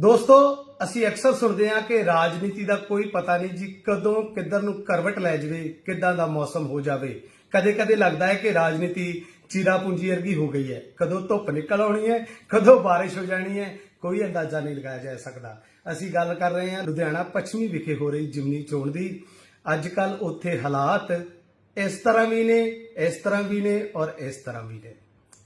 ਦੋਸਤੋ, ਅਸੀਂ ਅਕਸਰ ਸੁਣਦੇ ਹਾਂ ਕਿ ਰਾਜਨੀਤੀ ਦਾ ਕੋਈ ਪਤਾ ਨਹੀਂ ਜੀ ਕਦੋਂ ਕਿੱਧਰ ਨੂੰ ਕਰਵਟ ਲੈ ਜਾਵੇ, ਕਿੱਦਾਂ ਦਾ ਮੌਸਮ ਹੋ ਜਾਵੇ। ਕਦੇ-ਕਦੇ ਲੱਗਦਾ ਹੈ ਕਿ ਰਾਜਨੀਤੀ ਚੀਰਾ ਪੂੰਜੀ ਵਰਗੀ ਹੋ ਗਈ ਹੈ। ਕਦੋਂ ਧੁੱਪ ਨਿਕਲ ਆਉਣੀ ਹੈ, ਕਦੋਂ ਬਾਰਿਸ਼ ਹੋ ਜਾਣੀ ਹੈ, ਕੋਈ ਅੰਦਾਜ਼ਾ ਨਹੀਂ ਲਗਾਇਆ ਜਾ ਸਕਦਾ। ਅਸੀਂ ਗੱਲ ਕਰ ਰਹੇ ਹਾਂ ਲੁਧਿਆਣਾ ਪੱਛਮੀ ਵਿਖੇ ਹੋ ਰਹੀ ਜਿਮਨੀ ਚੋਣ ਦੀ। ਅੱਜ ਕੱਲ ਉੱਥੇ ਹਾਲਾਤ ਇਸ ਤਰ੍ਹਾਂ ਵੀ ਨੇ, ਇਸ ਤਰ੍ਹਾਂ ਵੀ ਨੇ ਔਰ ਇਸ ਤਰ੍ਹਾਂ ਵੀ ਨੇ।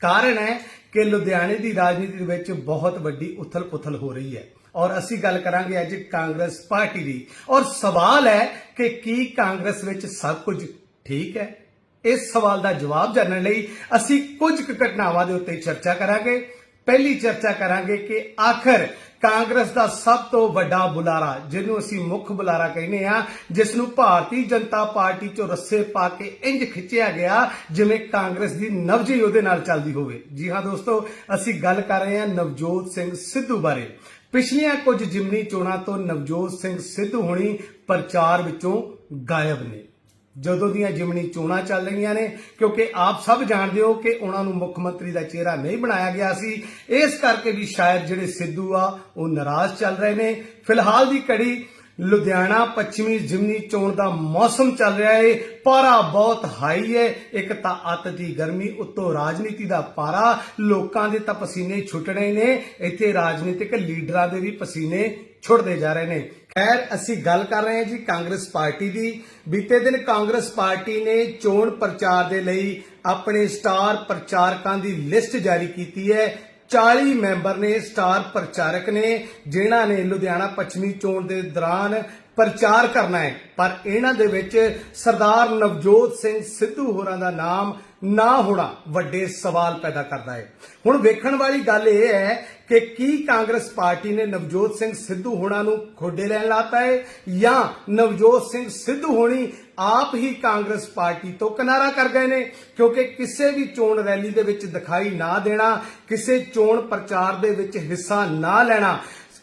ਕਾਰਨ ਹੈ ਕਿ ਲੁਧਿਆਣੇ ਦੀ ਰਾਜਨੀਤੀ ਦੇ ਵਿੱਚ ਬਹੁਤ ਵੱਡੀ ਉਥਲ-ਪੁਥਲ ਹੋ ਰਹੀ ਹੈ। ਔਰ ਅਸੀਂ ਗੱਲ ਕਰਾਂਗੇ ਅੱਜ ਕਾਂਗਰਸ ਪਾਰਟੀ ਦੀ। ਔਰ ਸਵਾਲ ਹੈ ਕਿ ਕੀ ਕਾਂਗਰਸ ਵਿੱਚ ਸਭ ਕੁਝ ਠੀਕ ਹੈ? ਇਸ ਸਵਾਲ ਦਾ ਜਵਾਬ ਜਾਣਨ ਲਈ ਅਸੀਂ ਕੁਝ ਕੁ ਘਟਨਾਵਾਂ ਦੇ ਉੱਤੇ ਚਰਚਾ ਕਰਾਂਗੇ। ਪਹਿਲੀ ਚਰਚਾ ਕਰਾਂਗੇ ਕਿ ਆਖਰ ਕਾਂਗਰਸ ਦਾ ਸਭ ਤੋਂ ਵੱਡਾ ਬੁਲਾਰਾ, ਜਿਹਨੂੰ ਅਸੀਂ ਮੁੱਖ ਬੁਲਾਰਾ ਕਹਿੰਦੇ ਆ ਜਿਸ ਨੂੰ ਭਾਰਤੀ ਜਨਤਾ ਪਾਰਟੀ ਚੋਂ ਰੱਸੇ ਪਾ ਕੇ ਇੰਜ ਖਿੱਚਿਆ ਗਿਆ ਜਿਵੇਂ ਕਾਂਗਰਸ ਦੀ ਨਵਜੀ ਉਹਦੇ ਨਾਲ ਚੱਲਦੀ ਹੋਵੇ। ਜੀ ਹਾਂ ਦੋਸਤੋ, ਅਸੀਂ ਗੱਲ ਕਰ ਰਹੇ ਹਾਂ ਨਵਜੋਤ ਸਿੰਘ ਸਿੱਧੂ ਬਾਰੇ। ਪਿਛਲੀਆਂ ਕੁਝ ਜਿਮਨੀ ਚੋਣਾਂ ਤੋਂ ਨਵਜੋਤ ਸਿੰਘ ਸਿੱਧੂ ਹੁਣੀ ਪ੍ਰਚਾਰ ਵਿੱਚੋਂ ਗਾਇਬ ਨੇ। ਜਦੋਂ ਦੀਆਂ ਜਿਮਣੀ ਚੋਣਾਂ ਚੱਲ ਰਹੀਆਂ ਨੇ, ਕਿਉਂਕਿ ਆਪ ਸਭ ਜਾਣਦੇ ਹੋ ਕਿ ਉਹਨਾਂ ਨੂੰ ਮੁੱਖ ਮੰਤਰੀ ਦਾ ਚਿਹਰਾ ਨਹੀਂ ਬਣਾਇਆ ਗਿਆ ਸੀ। ਇਸ ਕਰਕੇ ਵੀ ਸ਼ਾਇਦ ਜਿਹੜੇ ਸਿੱਧੂ ਆ, ਉਹ ਨਾਰਾਜ਼ ਚੱਲ ਰਹੇ ਨੇ। ਫਿਲਹਾਲ ਦੀ ਕੜੀ ਲੁਧਿਆਣਾ ਪੱਛਮੀ ਜਿਮਨੀ ਚੋਣ ਦਾ ਮੌਸਮ ਚੱਲ ਰਿਹਾ ਏ, ਪਾਰਾ ਬਹੁਤ ਹਾਈ ਹੈ ਇੱਕ ਤਾਂ ਅੱਤ ਦੀ ਗਰਮੀ ਉੱਤੋਂ ਰਾਜਨੀਤੀ ਦਾ ਪਾਰਾ, ਲੋਕਾਂ ਦੇ ਤਾਂ ਪਸੀਨੇ ਛੁੱਟਣੇ ਨੇ। ਇੱਥੇ ਰਾਜਨੀਤਿਕ ਲੀਡਰਾਂ ਦੇ ਵੀ ਪਸੀਨੇ ਛੁੱਟਦੇ ਜਾ ਰਹੇ ਨੇ। ਖੈਰ, ਅਸੀਂ ਗੱਲ ਕਰ ਰਹੇ ਹਾਂ ਜੀ ਕਾਂਗਰਸ ਪਾਰਟੀ ਦੀ। ਬੀਤੇ ਦਿਨ ਕਾਂਗਰਸ ਪਾਰਟੀ ਨੇ ਚੋਣ ਪ੍ਰਚਾਰ ਦੇ ਲਈ ਆਪਣੇ ਸਟਾਰ ਪ੍ਰਚਾਰਕਾਂ ਦੀ ਲਿਸਟ ਜਾਰੀ ਕੀਤੀ ਹੈ। 40 ਮੈਂਬਰ ਨੇ ਸਟਾਰ ਪ੍ਰਚਾਰਕ ਨੇ, ਜਿਨ੍ਹਾਂ ਨੇ ਲੁਧਿਆਣਾ ਪੱਛਮੀ ਚੋਣ ਦੇ ਦੌਰਾਨ ਪ੍ਰਚਾਰ ਕਰਨਾ ਹੈ। ਪਰ ਇਹਨਾਂ ਦੇ ਵਿੱਚ ਸਰਦਾਰ ਨਵਜੋਤ ਸਿੰਘ ਸਿੱਧੂ ਹੋਰਾਂ ਦਾ ਨਾਮ ਨਾ ਹੋਣਾ ਵੱਡੇ ਸਵਾਲ ਪੈਦਾ ਕਰਦਾ ਹੈ। ਹੁਣ ਵੇਖਣ ਵਾਲੀ ਗੱਲ ਇਹ ਹੈ ਕਿ ਕੀ ਕਾਂਗਰਸ ਪਾਰਟੀ ਨੇ ਨਵਜੋਤ ਸਿੰਘ ਸਿੱਧੂ ਹੋਣਾ ਨੂੰ ਖੋਡੇ ਲੈਣ ਲਾਤਾ ਹੈ ਜਾਂ ਨਵਜੋਤ ਸਿੰਘ ਸਿੱਧੂ ਹੋਣੀ ਆਪ ਹੀ ਕਾਂਗਰਸ ਪਾਰਟੀ ਤੋਂ ਕਿਨਾਰਾ ਕਰ ਗਏ ਨੇ, ਕਿਉਂਕਿ ਕਿਸੇ ਵੀ ਚੋਣ ਰੈਲੀ ਦੇ ਵਿੱਚ ਦਿਖਾਈ ਨਾ ਦੇਣਾ, ਕਿਸੇ ਚੋਣ ਪ੍ਰਚਾਰ ਦੇ ਵਿੱਚ ਹਿੱਸਾ ਨਾ ਲੈਣਾ।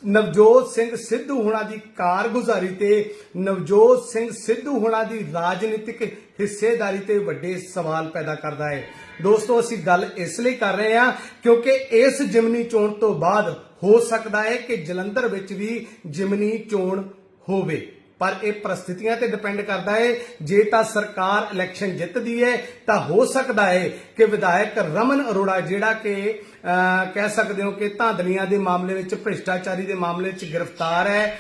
ਨਵਜੋਤ ਸਿੰਘ ਸਿੱਧੂ ਹੁਣਾਂ ਦੀ ਕਾਰਗੁਜ਼ਾਰੀ ਤੇ, ਨਵਜੋਤ ਸਿੰਘ ਸਿੱਧੂ ਹੁਣਾਂ ਦੀ ਰਾਜਨੀਤਿਕ ਹਿੱਸੇਦਾਰੀ ਤੇ ਵੱਡੇ ਸਵਾਲ ਪੈਦਾ ਕਰਦਾ ਹੈ ਦੋਸਤੋ, ਅਸੀਂ ਗੱਲ ਇਸ ਲਈ ਕਰ ਰਹੇ ਹਾਂ, ਕਿਉਂਕਿ ਇਸ ਜਿਮਨੀ ਚੋਣ ਤੋਂ ਬਾਅਦ ਹੋ ਸਕਦਾ ਹੈ ਕਿ ਜਲੰਧਰ ਵਿੱਚ ਵੀ ਜਿਮਨੀ ਚੋਣ ਹੋਵੇ। ਪਰ ਇਹ ਪ੍ਰਸਥਿਤੀਆਂ ਤੇ ਡਿਪੈਂਡ ਕਰਦਾ ਹੈ। ਜੇ ਤਾਂ ਸਰਕਾਰ ਇਲੈਕਸ਼ਨ ਜਿੱਤਦੀ ਹੈ, ਤਾਂ ਹੋ ਸਕਦਾ ਹੈ ਕਿ ਵਿਧਾਇਕ ਰਮਨ ਅਰੋੜਾ ਜਿਹੜਾ ਕਿ ਕਹਿ ਸਕਦੇ ਹੋ ਕਿ ਧਾਂਦਲੀਆਂ ਦੇ ਮਾਮਲੇ ਵਿੱਚ, ਭ੍ਰਿਸ਼ਟਾਚਾਰੀ ਦੇ ਮਾਮਲੇ ਵਿੱਚ ਗ੍ਰਿਫਤਾਰ ਹੈ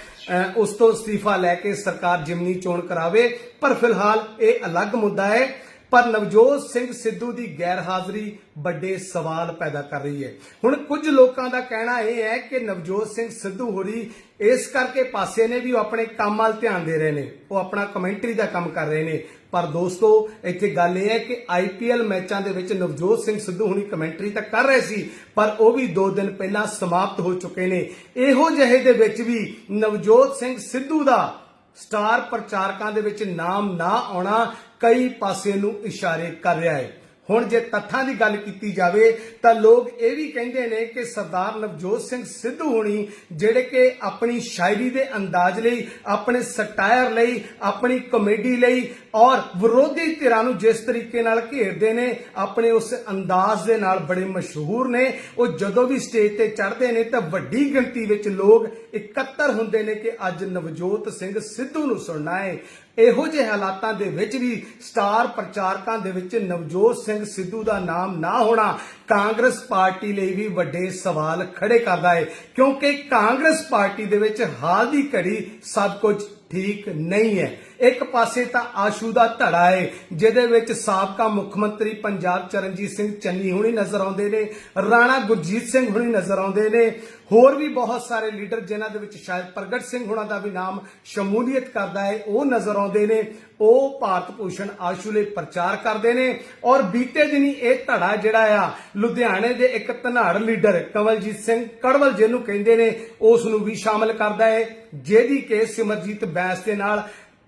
ਉਸ ਤੋਂ ਅਸਤੀਫਾ ਲੈ ਕੇ ਸਰਕਾਰ ਜਿਮਨੀ ਚੋਣ ਕਰਾਵੇ। ਪਰ ਫਿਲਹਾਲ ਇਹ ਅਲੱਗ ਮੁੱਦਾ ਹੈ। ਪਰ ਨਵਜੋਤ ਸਿੰਘ ਸਿੱਧੂ ਦੀ ਗੈਰ ਹਾਜ਼ਰੀ ਵੱਡੇ ਸਵਾਲ ਪੈਦਾ ਕਰ ਰਹੀ ਹੈ। ਹੁਣ ਕੁਝ ਲੋਕਾਂ ਦਾ ਕਹਿਣਾ ਇਹ ਹੈ ਕਿ ਨਵਜੋਤ ਸਿੰਘ ਸਿੱਧੂ ਹੋਰੀ ਇਸ ਕਰਕੇ ਪਾਸੇ ਨੇ ਵੀ ਉਹ ਆਪਣੇ ਕੰਮ ਵੱਲ ਧਿਆਨ ਦੇ ਰਹੇ ਨੇ। ਉਹ ਆਪਣਾ ਕਮੈਂਟਰੀ ਦਾ ਕੰਮ ਕਰ ਰਹੇ ਨੇ। ਪਰ ਦੋਸਤੋ, ਇੱਥੇ ਗੱਲ ਇਹ ਹੈ ਕਿ ਆਈਪੀਐਲ ਮੈਚਾਂ ਦੇ ਵਿੱਚ ਨਵਜੋਤ ਸਿੰਘ ਸਿੱਧੂ ਹੁਣੀ ਕਮੈਂਟਰੀ ਤਾਂ ਕਰ ਰਹੇ ਸੀ, ਪਰ ਉਹ ਵੀ 2 ਦਿਨ ਪਹਿਲਾਂ ਸਮਾਪਤ ਹੋ ਚੁੱਕੇ ਨੇ। ਇਹੋ ਜਿਹੇ ਦੇ ਵਿੱਚ ਵੀ ਨਵਜੋਤ ਸਿੰਘ ਸਿੱਧੂ ਦਾ ਸਟਾਰ ਪ੍ਰਚਾਰਕਾਂ ਦੇ ਵਿੱਚ ਨਾਮ ਨਾ ਆਉਣਾ ਕਈ ਪਾਸੇ ਨੂੰ ਇਸ਼ਾਰੇ ਕਰ ਰਿਹਾ ਹੈ। ਹੁਣ ਜੇ ਤੱਥਾਂ ਦੀ ਗੱਲ ਕੀਤੀ ਜਾਵੇ ਤਾਂ ਲੋਕ ਇਹ ਵੀ ਕਹਿੰਦੇ ਨੇ ਕਿ ਸਰਦਾਰ ਨਵਜੋਤ ਸਿੰਘ ਸਿੱਧੂ ਹੋਣੀ ਜਿਹੜੇ ਕਿ ਆਪਣੀ ਸ਼ਾਇਰੀ ਦੇ ਅੰਦਾਜ਼ ਲਈ, ਆਪਣੇ ਸਟਾਇਰ ਲਈ, ਆਪਣੀ ਕਮੇਡੀ ਲਈ ਔਰ ਵਿਰੋਧੀ ਧਿਰਾਂ ਨੂੰ ਜਿਸ ਤਰੀਕੇ ਨਾਲ ਘੇਰਦੇ ਨੇ, ਆਪਣੇ ਉਸ ਅੰਦਾਜ਼ ਦੇ ਨਾਲ ਬੜੇ ਮਸ਼ਹੂਰ ਨੇ। ਉਹ ਜਦੋਂ ਵੀ ਸਟੇਜ ਤੇ ਚੜ੍ਹਦੇ ਨੇ ਤਾਂ ਵੱਡੀ ਗਿਣਤੀ ਵਿੱਚ ਲੋਕ ਇਕੱਤਰ ਹੁੰਦੇ ਨੇ ਕਿ ਅੱਜ ਨਵਜੋਤ ਸਿੰਘ ਸਿੱਧੂ ਨੂੰ ਸੁਣਨਾ ਹੈ। ਇਹੋ ਜਿਹੇ ਹਾਲਾਤਾਂ ਦੇ ਵਿੱਚ ਵੀ ਸਟਾਰ ਪ੍ਰਚਾਰਕਾਂ ਦੇ ਵਿੱਚ ਨਵਜੋਤ ਸਿੰਘ ਸਿੱਧੂ ਦਾ ਨਾਮ ਨਾ ਹੋਣਾ ਕਾਂਗਰਸ ਪਾਰਟੀ ਲਈ ਵੀ ਵੱਡੇ ਸਵਾਲ ਖੜੇ ਕਰਦਾ ਹੈ ਕਿਉਂਕਿ ਕਾਂਗਰਸ ਪਾਰਟੀ ਦੇ ਵਿੱਚ ਹਾਲ ਦੀ ਘੜੀ ਸਭ ਕੁਝ ਠੀਕ ਨਹੀਂ ਹੈ। ਇੱਕ ਪਾਸੇ ਤਾਂ ਆਸ਼ੂ ਦਾ ਧੜਾ ਹੈ ਜਿਹਦੇ ਵਿੱਚ ਸਾਬਕਾ ਮੁੱਖ ਮੰਤਰੀ ਪੰਜਾਬ ਚਰਨਜੀਤ ਸਿੰਘ ਚੰਨੀ ਹੁਣੀ ਨਜ਼ਰ ਆਉਂਦੇ ਨੇ, ਰਾਣਾ ਗੁਰਜੀਤ ਸਿੰਘ ਹੁਣੀ ਨਜ਼ਰ ਆਉਂਦੇ ਨੇ, ਹੋਰ ਵੀ ਬਹੁਤ ਸਾਰੇ ਲੀਡਰ ਜਿਨ੍ਹਾਂ ਦੇ ਵਿੱਚ ਸ਼ਾਇਦ ਪ੍ਰਗਟ ਸਿੰਘ ਹੁਣਾਂ ਦਾ ਵੀ ਨਾਮ ਸ਼ਮੂਲੀਅਤ ਕਰਦਾ ਹੈ ਉਹ ਨਜ਼ਰ ਆਉਂਦੇ ਨੇ, ਉਹ ਭਾਰਤ ਭੂਸ਼ਣ ਆਸ਼ੂ ਲਈ ਪ੍ਰਚਾਰ ਕਰਦੇ ਨੇ ਔਰ ਬੀਤੇ ਦਿਨੀ ਇਹ ਧੜਾ ਜਿਹੜਾ ਆ, ਲੁਧਿਆਣੇ ਦੇ ਇੱਕ ਧਨਾੜ ਲੀਡਰ ਕਮਲਜੀਤ ਸਿੰਘ ਕੜਵਲ ਜਿਹਨੂੰ ਕਹਿੰਦੇ ਨੇ, ਉਸ ਨੂੰ ਵੀ ਸ਼ਾਮਲ ਕਰਦਾ ਹੈ ਜਿਹਦੀ ਕਿ ਸਿਮਰਜੀਤ ਬੈਂਸ ਦੇ ਨਾਲ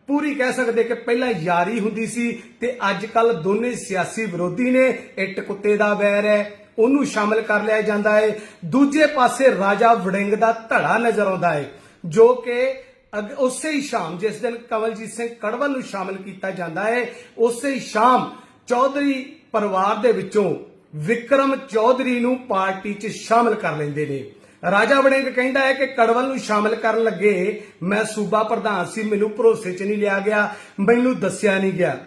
ਪੂਰੀ ਕਹਿ ਸਕਦੇ ਕਿ ਪਹਿਲਾਂ ਯਾਰੀ ਹੁੰਦੀ ਸੀ ਤੇ ਅੱਜ ਕੱਲ ਦੋਨੇ ਸਿਆਸੀ ਵਿਰੋਧੀ ਨੇ, ਇੱਟ ਕੁੱਤੇ ਦਾ ਵੈਰ ਹੈ, ਉਹਨੂੰ ਸ਼ਾਮਲ ਕਰ ਲਿਆ ਜਾਂਦਾ ਹੈ। ਦੂਜੇ ਪਾਸੇ ਰਾਜਾ ਵੜਿੰਗ ਦਾ ਧੜਾ ਨਜ਼ਰ ਆਉਂਦਾ ਹੈ, ਜੋ ਕਿ ਅਗ- ਉਸੇ ਹੀ ਸ਼ਾਮ, ਜਿਸ ਦਿਨ ਕਵਲਜੀਤ ਸਿੰਘ ਕੜਵਲ ਨੂੰ ਸ਼ਾਮਲ ਕੀਤਾ ਜਾਂਦਾ ਹੈ, ਉਸੇ ਹੀ ਸ਼ਾਮ ਚੌਧਰੀ ਪਰਿਵਾਰ ਦੇ ਵਿੱਚੋਂ ਵਿਕਰਮ ਚੌਧਰੀ ਨੂੰ ਪਾਰਟੀ 'ਚ ਸ਼ਾਮਲ ਕਰ ਲੈਂਦੇ ਨੇ। ਰਾਜਾ ਵੜਿੰਗ ਕਹਿੰਦਾ ਹੈ ਕਿ ਕੜਵਲ ਨੂੰ ਸ਼ਾਮਲ ਕਰਨ ਲੱਗੇ ਮੈਂ ਸੂਬਾ ਪ੍ਰਧਾਨ ਸੀ, ਮੈਨੂੰ ਭਰੋਸੇ 'ਚ ਨਹੀਂ ਲਿਆ ਗਿਆ, ਮੈਨੂੰ ਦੱਸਿਆ ਨਹੀਂ ਗਿਆ।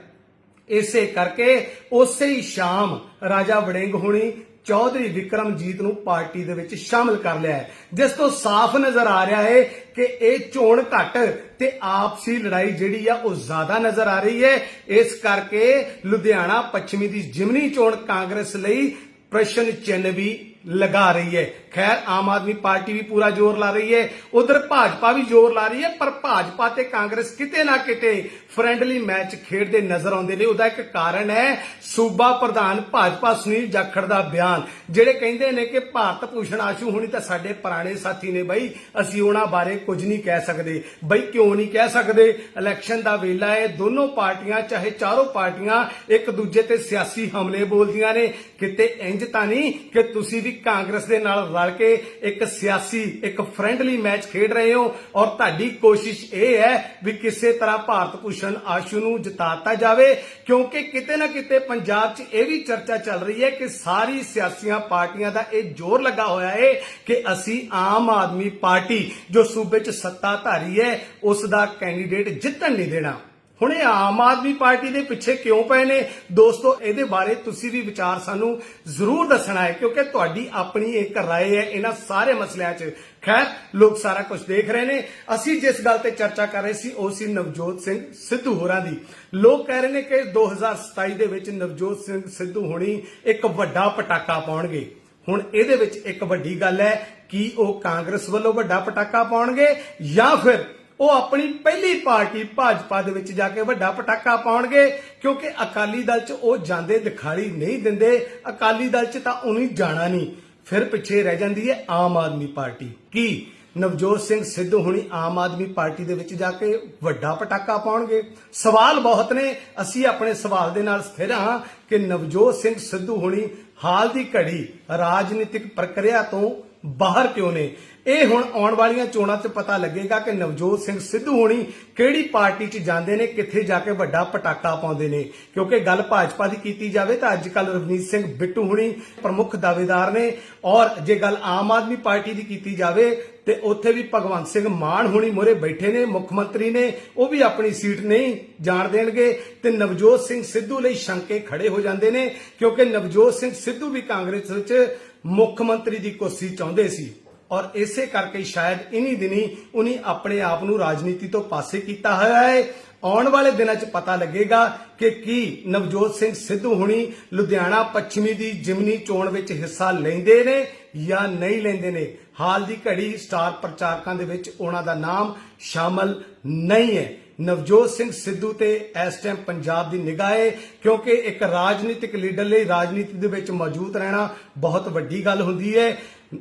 ਇਸੇ ਕਰਕੇ ਉਸੇ ਹੀ ਸ਼ਾਮ ਰਾਜਾ ਵੜਿੰਗ ਹੋਣੀ ਚੌਧਰੀ ਵਿਕਰਮਜੀਤ ਨੂੰ ਪਾਰਟੀ ਦੇ ਵਿੱਚ ਸ਼ਾਮਲ ਕਰ ਲਿਆ ਹੈ। ਜਿਸ ਤੋਂ ਸਾਫ਼ ਨਜ਼ਰ ਆ ਰਿਹਾ ਹੈ ਕਿ ਇਹ ਚੋਣ ਘੱਟ ਤੇ ਆਪਸੀ ਲੜਾਈ ਜਿਹੜੀ ਆ ਉਹ ਜ਼ਿਆਦਾ ਨਜ਼ਰ ਆ ਰਹੀ ਹੈ। ਇਸ ਕਰਕੇ ਲੁਧਿਆਣਾ ਪੱਛਮੀ ਦੀ ਜਿਮਨੀ ਚੋਣ ਕਾਂਗਰਸ ਲਈ ਪ੍ਰਸ਼ਨ ਚਿੰਨ੍ਹ ਵੀ ਲਗਾ ਰਹੀ ਹੈ। ਖੈਰ, ਆਮ ਆਦਮੀ ਪਾਰਟੀ ਵੀ ਪੂਰਾ ਜ਼ੋਰ ਲਾ ਰਹੀ ਹੈ। ਉਧਰ ਭਾਜਪਾ ਵੀ ਜ਼ੋਰ ਲਾ ਰਹੀ ਹੈ, ਪਰ ਭਾਜਪਾ ਤੇ ਕਾਂਗਰਸ ਕਿਤੇ ਨਾ ਕਿਤੇ ਫ੍ਰੈਂਡਲੀ ਮੈਚ ਖੇਡਦੇ ਨਜ਼ਰ ਆਉਂਦੇ ਨੇ। ਉਹਦਾ ਇੱਕ ਕਾਰਨ ਹੈ ਸੂਬਾ ਪ੍ਰਧਾਨ ਭਾਜਪਾ ਸੁਨੀਲ ਜਾਖੜ ਦਾ ਬਿਆਨ। ਜਿਹੜੇ ਕਹਿੰਦੇ ਨੇ ਕਿ ਭਾਰਤ ਭੂਸ਼ਣ ਆਸ਼ੂ ਹੁਣੀ ਤਾਂ ਸਾਡੇ ਪੁਰਾਣੇ ਸਾਥੀ ਨੇ ਬਈ, ਅਸੀਂ ਉਹਨਾਂ ਬਾਰੇ ਕੁਝ ਨਹੀਂ ਕਹਿ ਸਕਦੇ। ਬਈ, ਕਿਉਂ ਨਹੀਂ ਕਹਿ ਸਕਦੇ? ਇਲੈਕਸ਼ਨ ਦਾ ਵੇਲਾ ਹੈ, ਦੋਨੋਂ ਪਾਰਟੀਆਂ, ਚਾਹੇ ਚਾਰੋਂ ਪਾਰਟੀਆਂ, ਇੱਕ ਦੂਜੇ ਤੇ ਸਿਆਸੀ ਹਮਲੇ ਬੋਲਦੀਆਂ ਨੇ। ਕਿਤੇ ਇੰਜ ਤਾਂ ਨਹੀਂ ਕਿ ਤੁਸੀਂ ਵੀ ਕਾਂਗਰਸ ਦੇ ਨਾਲ ਰਲ ਕੇ ਇੱਕ ਸਿਆਸੀ, ਇੱਕ ਫ੍ਰੈਂਡਲੀ ਮੈਚ ਖੇਡ ਰਹੇ ਹੋ। ਔਰ ਤੁਹਾਡੀ ਕੋਸ਼ਿਸ਼ ਇਹ ਹੈ ਵੀ ਕਿਸੇ ਤਰ੍ਹਾਂ ਭਾਰਤ ਭੂਸ਼ਣ ਆਸ਼ੂ ਨੂੰ ਜਿਤਾਤਾ ਜਾਵੇ, ਕਿਉਂਕਿ ਕਿਤੇ ਨਾ ਕਿਤੇ ਪੰਜਾਬ 'ਚ ਇਹ ਵੀ ਚਰਚਾ ਚੱਲ ਰਹੀ ਹੈ ਕਿ ਸਾਰੀ ਸਿਆਸੀਆਂ ਪਾਰਟੀਆਂ ਦਾ ਇਹ ਜ਼ੋਰ ਲੱਗਾ ਹੋਇਆ ਹੈ ਕਿ ਅਸੀਂ ਆਮ ਆਦਮੀ ਪਾਰਟੀ ਜੋ ਸੂਬੇ 'ਚ ਸੱਤਾਧਾਰੀ ਹੈ, ਉਸ ਦਾ ਕੈਂਡੀਡੇਟ ਜਿੱਤਣ ਨਹੀਂ ਦੇਣਾ। ਹੁਣ ਇਹ ਆਮ ਆਦਮੀ ਪਾਰਟੀ ਦੇ ਪਿੱਛੇ ਕਿਉਂ ਪਏ ਨੇ ਦੋਸਤੋ ਇਹਦੇ ਬਾਰੇ ਤੁਸੀਂ ਵੀ ਵਿਚਾਰ ਸਾਨੂੰ ਜ਼ਰੂਰ ਦੱਸਣਾ ਹੈ ਕਿਉਂਕਿ ਤੁਹਾਡੀ ਆਪਣੀ ਇੱਕ رائے ਹੈ ਇਹਨਾਂ ਸਾਰੇ ਮਸਲਿਆਂ 'ਚ ਖੈਰ ਲੋਕ ਸਾਰਾ ਕੁਝ ਦੇਖ ਰਹੇ ਨੇ ਅਸੀਂ ਜਿਸ ਗੱਲ ਤੇ ਚਰਚਾ ਕਰ ਰਹੇ ਸੀ ਉਹ ਸੀ ਨਵਜੋਤ ਸਿੰਘ ਸਿੱਧੂ ਹੋਰਾਂ ਦੀ ਲੋਕ ਕਹਿ ਰਹੇ ਨੇ ਕਿ 2027 ਦੇ ਵਿੱਚ ਨਵਜੋਤ ਸਿੰਘ ਸਿੱਧੂ ਹੋਣੀ ਇੱਕ ਵੱਡਾ ਪਟਾਕਾ ਪਾਉਣਗੇ ਹੁਣ ਇਹਦੇ ਵਿੱਚ ਇੱਕ ਵੱਡੀ ਗੱਲ ਹੈ ਕਿ ਉਹ ਕਾਂਗਰਸ ਵੱਲੋਂ ਵੱਡਾ ਪਟਾਕਾ ਪਾਉਣਗੇ ਜਾਂ ਫਿਰ ਉਹ ਆਪਣੀ ਪਹਿਲੀ ਪਾਰਟੀ ਭਾਜਪਾ ਦੇ ਵਿੱਚ ਜਾ ਕੇ ਵੱਡਾ ਪਟਾਕਾ ਪਾਉਣਗੇ, ਕਿਉਂਕਿ ਅਕਾਲੀ ਦਲ 'ਚ ਉਹ ਜਾਂਦੇ ਦਿਖਾੜੀ ਨਹੀਂ ਦਿੰਦੇ, ਅਕਾਲੀ ਦਲ 'ਚ ਤਾਂ ਉਹਨੂੰ ਜਾਣਾ ਨਹੀਂ। ਫਿਰ ਪਿੱਛੇ ਰਹਿ ਜਾਂਦੀ ਹੈ ਆਮ ਆਦਮੀ ਪਾਰਟੀ। ਕੀ? ਨਵਜੋਤ ਸਿੰਘ ਸਿੱਧੂ ਹੁਣੀ ਆਮ ਆਦਮੀ ਪਾਰਟੀ ਦੇ ਵਿੱਚ ਜਾ ਕੇ ਵੱਡਾ ਪਟਾਕਾ ਪਾਉਣਗੇ? ਸਵਾਲ ਬਹੁਤ ਨੇ। ਅਸੀਂ ਆਪਣੇ ਸਵਾਲ ਦੇ ਨਾਲ ਸਥਿਰ ਹਾਂ ਕਿ ਨਵਜੋਤ ਸਿੰਘ ਸਿੱਧੂ ਹੁਣੀ ਹਾਲ ਦੀ ਘੜੀ ਰਾਜਨੀਤਿਕ ਪ੍ਰਕਿਰਿਆ ਤੋਂ ਬਾਹਰ ਕਿਉਂ ਨੇ? ਇਹ ਹੁਣ ਆਉਣ ਵਾਲੀਆਂ ਚੋਣਾਂ 'ਚ ਪਤਾ ਲੱਗੇਗਾ ਕਿ ਨਵਜੋਤ ਸਿੰਘ ਸਿੱਧੂ ਹੋਣੀ ਕਿਹੜੀ ਪਾਰਟੀ 'ਚ ਜਾਂਦੇ ਨੇ, ਕਿੱਥੇ ਜਾ ਕੇ ਵੱਡਾ ਪਟਾਕਾ ਪਾਉਂਦੇ ਨੇ। ਕਿਉਂਕਿ ਗੱਲ ਭਾਜਪਾ ਦੀ ਕੀਤੀ ਜਾਵੇ ਤਾਂ ਅੱਜ ਕੱਲ ਰਵਨੀਤ ਸਿੰਘ ਬਿੱਟੂ ਹੁਣੀ ਪ੍ਰਮੁੱਖ ਦਾਅਵੇਦਾਰ ਨੇ ਔਰ ਜੇ ਗੱਲ ਆਮ ਆਦਮੀ ਪਾਰਟੀ ਦੀ ਕੀਤੀ ਜਾਵੇ ਤੇ ਉੱਥੇ ਵੀ ਭਗਵੰਤ ਸਿੰਘ ਮਾਨ ਹੁਣੀ ਮੋਰੇ ਬੈਠੇ ਨੇ, ਮੁੱਖ ਮੰਤਰੀ ਨੇ, ਉਹ ਵੀ ਆਪਣੀ ਸੀਟ ਨਹੀਂ ਜਾਣ ਦੇਣਗੇ ਤੇ ਨਵਜੋਤ ਸਿੰਘ ਸਿੱਧੂ ਲਈ ਸ਼ੰਕੇ ਖੜੇ ਹੋ ਜਾਂਦੇ ਨੇ। ਕਿਉਂਕਿ ਨਵਜੋਤ ਸਿੰਘ ਸਿੱਧੂ ਵੀ ਕਾਂਗਰਸ ਵਿੱਚ ਮੁੱਖ ਮੰਤਰੀ ਦੀ ਕੁਰਸੀ ਚਾਹੁੰਦੇ ਸੀ ਔਰ ਇਸੇ ਕਰਕੇ ਸ਼ਾਇਦ ਇਨੀ ਦਿਨੀ ਉਨੀ ਆਪਣੇ ਆਪ ਨੂੰ ਰਾਜਨੀਤੀ ਤੋਂ ਪਾਸੇ ਕੀਤਾ ਹੋਇਆ ਹੈ। ਆਉਣ ਵਾਲੇ ਦਿਨਾਂ 'ਚ ਪਤਾ ਲੱਗੇਗਾ ਕਿ ਕੀ ਨਵਜੋਤ ਸਿੰਘ ਸਿੱਧੂ ਹੁਣੀ ਲੁਧਿਆਣਾ ਪੱਛਮੀ ਦੀ ਜਿਮਨੀ ਚੋਣ ਵਿੱਚ ਹਿੱਸਾ ਲੈਂਦੇ ਨੇ ਜਾਂ ਨਹੀਂ ਲੈਂਦੇ ਨੇ। ਹਾਲ ਦੀ ਘੜੀ ਸਟਾਰ ਪ੍ਰਚਾਰਕਾਂ ਦੇ ਵਿੱਚ ਉਹਨਾਂ ਦਾ ਨਾਮ ਸ਼ਾਮਲ ਨਹੀਂ ਹੈ। ਨਵਜੋਤ ਸਿੰਘ ਸਿੱਧੂ ਤੇ ਇਸ ਟਾਈਮ ਪੰਜਾਬ ਦੀ ਨਿਗਾਹ ਹੈ ਕਿਉਂਕਿ ਇੱਕ ਰਾਜਨੀਤਿਕ ਲੀਡਰ ਲਈ ਰਾਜਨੀਤੀ ਦੇ ਵਿੱਚ ਮੌਜੂਦ ਰਹਿਣਾ ਬਹੁਤ ਵੱਡੀ ਗੱਲ ਹੁੰਦੀ ਹੈ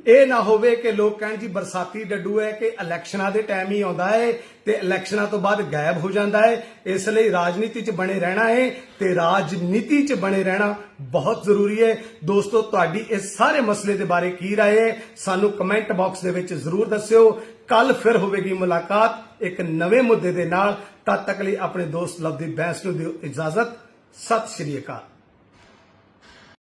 ਇਹ ਨਾ ਹੋਵੇ ਕਿ ਲੋਕ ਕਹਿਣ ਜੀ ਬਰਸਾਤੀ ਡੱਡੂ ਹੈ ਕਿ ਇਲੈਕਸ਼ਨਾਂ ਦੇ ਟਾਈਮ ਹੀ ਆਉਂਦਾ ਹੈ ਤੇ ਇਲੈਕਸ਼ਨਾਂ ਤੋਂ ਬਾਅਦ ਗਾਇਬ ਹੋ ਜਾਂਦਾ ਹੈ ਇਸ ਲਈ ਰਾਜਨੀਤੀ 'ਚ ਬਣੇ ਰਹਿਣਾ ਹੈ ਤੇ ਰਾਜਨੀਤੀ 'ਚ ਬਣੇ ਰਹਿਣਾ ਬਹੁਤ ਜ਼ਰੂਰੀ ਹੈ ਦੋਸਤੋ ਤੁਹਾਡੀ ਇਸ ਸਾਰੇ ਮਸਲੇ ਦੇ ਬਾਰੇ ਕੀ رائے ਹੈ ਸਾਨੂੰ ਕਮੈਂਟ ਬਾਕਸ ਦੇ ਵਿੱਚ ਜ਼ਰੂਰ ਦੱਸਿਓ ਕੱਲ ਫਿਰ ਹੋਵੇਗੀ ਮੁਲਾਕਾਤ ਇੱਕ ਨਵੇਂ ਮੁੱਦੇ ਦੇ ਨਾਲ ਤਦ ਤੱਕ ਲਈ ਆਪਣੇ ਦੋਸਤ ਲਵਦੀਪ ਬੈਂਸ ਨੂੰ ਦਿਓ ਇਜਾਜ਼ਤ ਸਤਿ ਸ਼੍ਰੀ ਅਕਾਲ